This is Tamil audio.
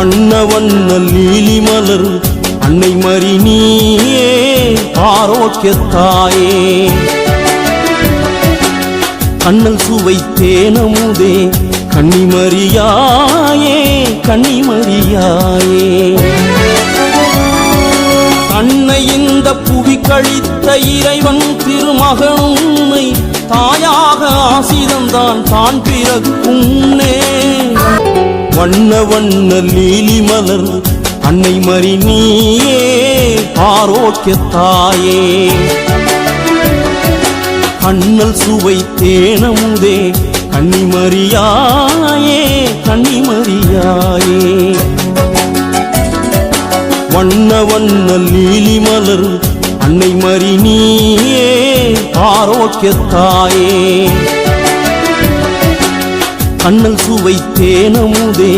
வண்ண வண்ண லீலி மலர் அன்னை மறி நீயே ஆரோக்கியத்தாயே. கண்ணல் சுவை தேனமுதே கன்னிமரியாயே கன்னிமரியாயே அன்னை இந்த புவி கழித்த இறைவன் திருமகனுன்னை தாயாக ஆசிதந்தான். தான் பிறகு உன்னே வண்ண வண்ண லீலி மலர் அன்னை மறி நீயே ஆரோக்கிய தாயே. கண்ணல் சுவை தேனமுதே கன்னிமரியாயே கன்னிமரியாயே வண்ண வண்ண லீலி மலர் அன்னை மறி நீயே ஆரோக்கிய தாயே. கண்ணல் சுவை தேனமுதே.